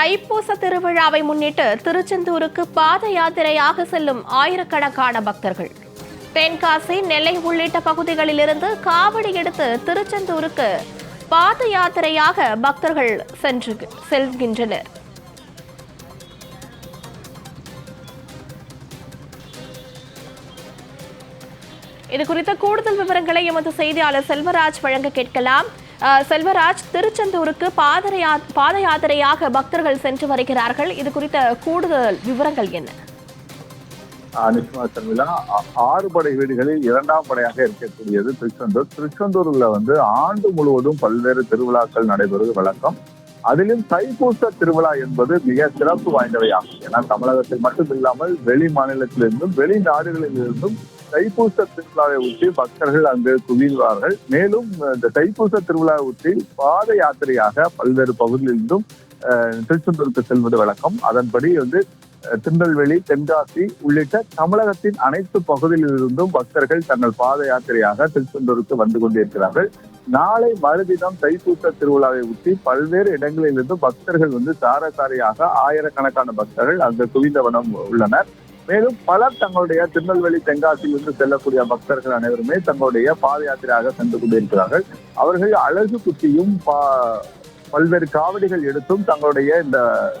தைப்பூச திருவிழாவை முன்னிட்டு திருச்செந்தூருக்கு பாத யாத்திரையாக செல்லும் ஆயிரக்கணக்கான பக்தர்கள். தென்காசி நெல்லை உள்ளிட்ட பகுதிகளிலிருந்து காவடி எடுத்து திருச்செந்தூருக்கு பாத யாத்திரையாக பக்தர்கள் சென்று செல்கின்றனர். இது குறித்த கூடுதல் விவரங்களை எமது செய்தியாளர் செல்வராஜ் வழங்க கேட்கலாம். செல்வராஜ் திருச்செந்தூருக்கு பாத பாத யாத்திரையாக பக்தர்கள் சென்று வருகிறார்கள். இது குறித்த கூடுதல் விவரங்கள் என்ன? நிச்சயமா சர்மிளா ஆறு படை வீடுகளில் இரண்டாம் படையாக இருக்கக்கூடியது திருச்செந்தூர். திருச்செந்தூர்ல வந்து ஆண்டு முழுவதும் பல்வேறு திருவிழாக்கள் நடைபெறுவது வழக்கம். அதிலும் தைப்பூச திருவிழா என்பது மிக சிறப்பு வாய்ந்தவையாகும். ஏன்னா தமிழகத்தில் மட்டும் இல்லாமல் வெளி மாநிலத்திலிருந்தும் வெளிநாடுகளிலிருந்தும் தைப்பூச திருவிழாவை ஒட்டி பக்தர்கள் அங்கு குவிவார்கள். மேலும் இந்த தைப்பூச திருவிழாவை ஒட்டி பாத யாத்திரையாக பல்வேறு பகுதிகளிலிருந்தும் திருச்செந்தூருக்கு செல்வது வழக்கம். அதன்படி வந்து திருநெல்வேலி தென்காசி உள்ளிட்ட தமிழகத்தின் அனைத்து பகுதியிலிருந்தும் பக்தர்கள் தங்கள் பாத யாத்திரையாக திருச்செந்தூருக்கு வந்து கொண்டிருக்கிறார்கள். நாளை மறுதினம் தைப்பூச திருவிழாவை ஒட்டி பல்வேறு இடங்களிலிருந்து பக்தர்கள் வந்து சாரசாரியாக ஆயிரக்கணக்கான பக்தர்கள் அங்கு குவிந்தவனம் உள்ளனர். மேலும் பலர் தங்களுடைய திருநெல்வேலி தென்காசியிலிருந்து செல்லக்கூடிய பக்தர்கள் அனைவருமே தங்களுடைய பாத யாத்திரையாக சென்று கொண்டிருக்கிறார்கள். அவர்கள் அழகு குத்தியும் பா- பல்வேறு காவடிகள் எடுத்தும் தங்களுடைய இந்த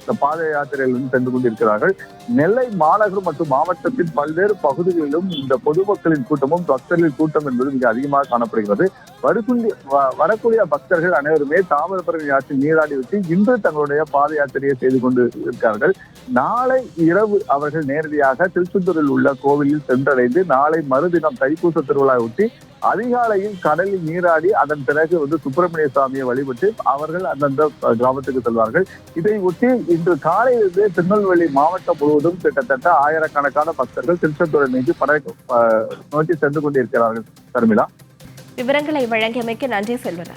இந்த பாத யாத்திரையிலிருந்து சென்று கொண்டிருக்கிறார்கள். நெல்லை மாநகர் மற்றும் மாவட்டத்தின் பல்வேறு பகுதிகளிலும் இந்த பொதுமக்களின் கூட்டமும் பக்தர்களின் கூட்டம் என்பது மிக அதிகமாக காணப்படுகிறது. வருகுண்டி வ- வரக்கூடிய பக்தர்கள் அனைவருமே தாமிரபரணி ஆற்றில் நீராடி விட்டு இன்று தங்களுடைய பாத யாத்திரையை செய்து கொண்டு இருக்கிறார்கள் நாளை இரவு அவர்கள் நேரடியாக திருச்செந்தூரில் உள்ள கோவிலில் சென்றடைந்து நாளை மறுதினம் தைப்பூச திருவிழாவை ஒட்டி அதிகாலையில் கடலில் நீராடி அதன் பிறகு வந்து சுப்பிரமணிய சுவாமியை வழிபட்டு அவர்கள் அந்தந்த கிராமத்துக்கு செல்வார்கள். இதை ஒட்டி இன்று காலையிலிருந்து திருநெல்வேலி மாவட்டம் முழுவதும் கிட்டத்தட்ட ஆயிரக்கணக்கான பக்தர்கள் திருச்செந்தூரை நோக்கி படை நோக்கி சென்று கொண்டிருக்கிறார்கள். தர்மிளா விவரங்களை வழங்கியமைக்கு நன்றி செல்வராஜ்